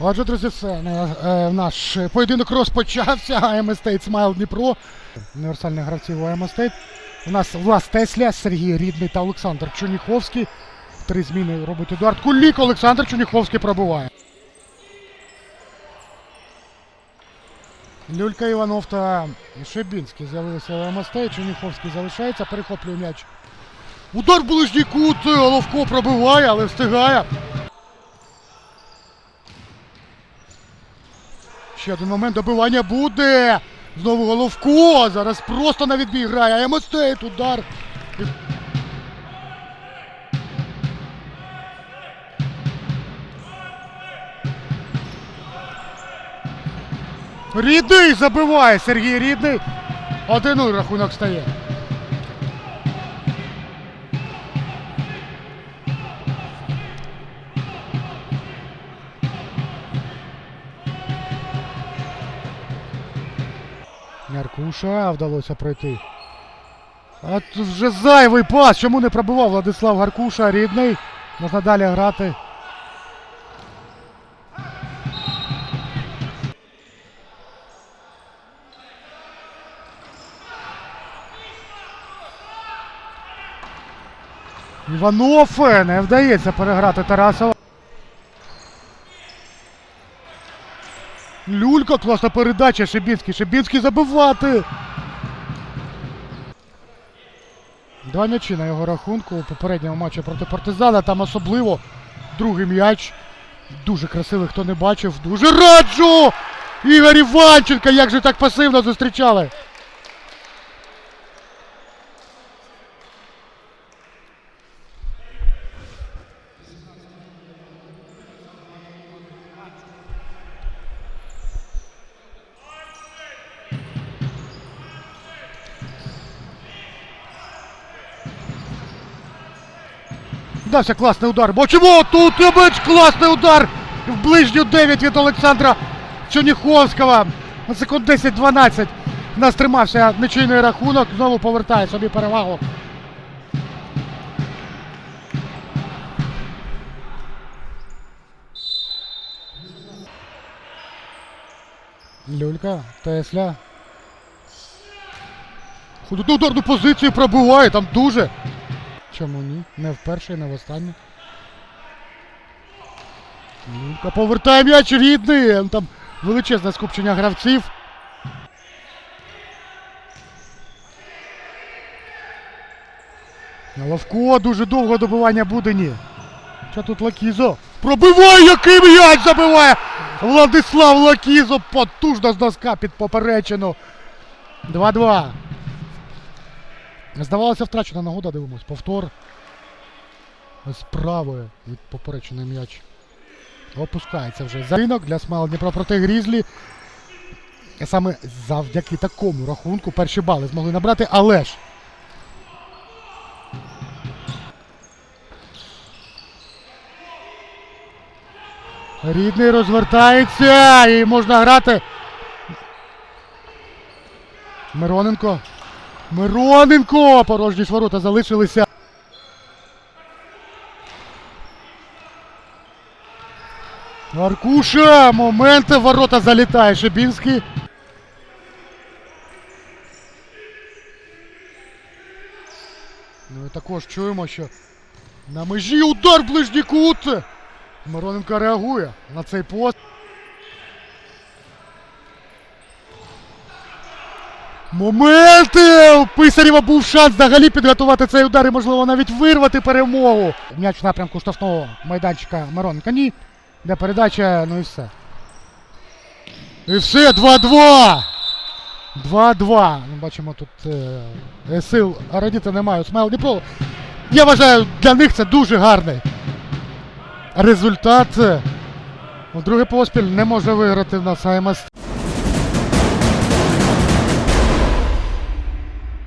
Отже, друзі, все. Е, е, Наш поєдинок розпочався. АМ Стейт Смайл Дніпро. Універсальних гравців АМ Стейт. У нас Влас Тесля, Сергій Рідний та Олександр Чуніховський. Три зміни робить Едуард Кулік. Олександр Чуніховський пробуває. Люлька Іванов та Шебінський з'явилися в АМ Чуніховський залишається, перехоплює м'яч. Удар ближній кут. Головко пробиває, але встигає. Ще один момент добивання буде. Знову Головко. Зараз просто на відбій грає. Емостейт, удар. Рідний забиває Сергій Рідний. Один рахунок стає. Гаркуша вдалося пройти. А тут вже зайвий пас. Чому не пробивав Владислав Гаркуша рідний? Можна далі грати. Іванов е, не вдається переграти Тарасова. Люлька, класна передача, Шибінський. Шибінський забивати. Два м'ячі на його рахунку у попередньому матчі проти партизана. Там особливо другий м'яч. Дуже красивий, хто не бачив. Дуже раджу! Ігор Іванченко, як же так пасивно зустрічали. Дався класний удар. Бачимо, тут Ябич, класний удар. В ближню 9 від Олександра Чоніховського. На секунд 10-12. Нас тримався нечийний рахунок. Знову повертає собі перевагу. Люлька, Тесля. Ходить на ударну позицію пробиває, там дуже. Чому ні? Не вперше і не востаннє. Люлька повертає м'яч рідний. Там величезне скупчення гравців. Ловко дуже довго добивання буде, ні. Що тут Лакізо? Пробиває, який м'яч забиває! Владислав Лакізо потужно з доска під поперечину. 2-2. Здавалося, втрачена нагода, дивимось. Повтор. З від поперечений м'яч. Опускається вже за для Смела Дніпро проти Грізлі. Саме завдяки такому рахунку перші бали змогли набрати, але ж. Рідний розвертається і можна грати. Мироненко. Мироненко! Порожні ворота залишилися. Аркуша! Моменти в ворота залітає Шибінський. Ну і також чуємо, що на межі удар ближній кут. Мироненко реагує на цей пост. Моменти! У Писарєва був шанс взагалі підготувати цей удар і, можливо, навіть вирвати перемогу. М'яч в напрямку штрафного майданчика Мироненка. Ні. Де передача, ну і все. І все, 2-2! 2-2. Ми бачимо тут е, сил радіти немає. Смайл Дніпро. Я вважаю, для них це дуже гарний результат. Другий поспіль не може виграти в нас АМС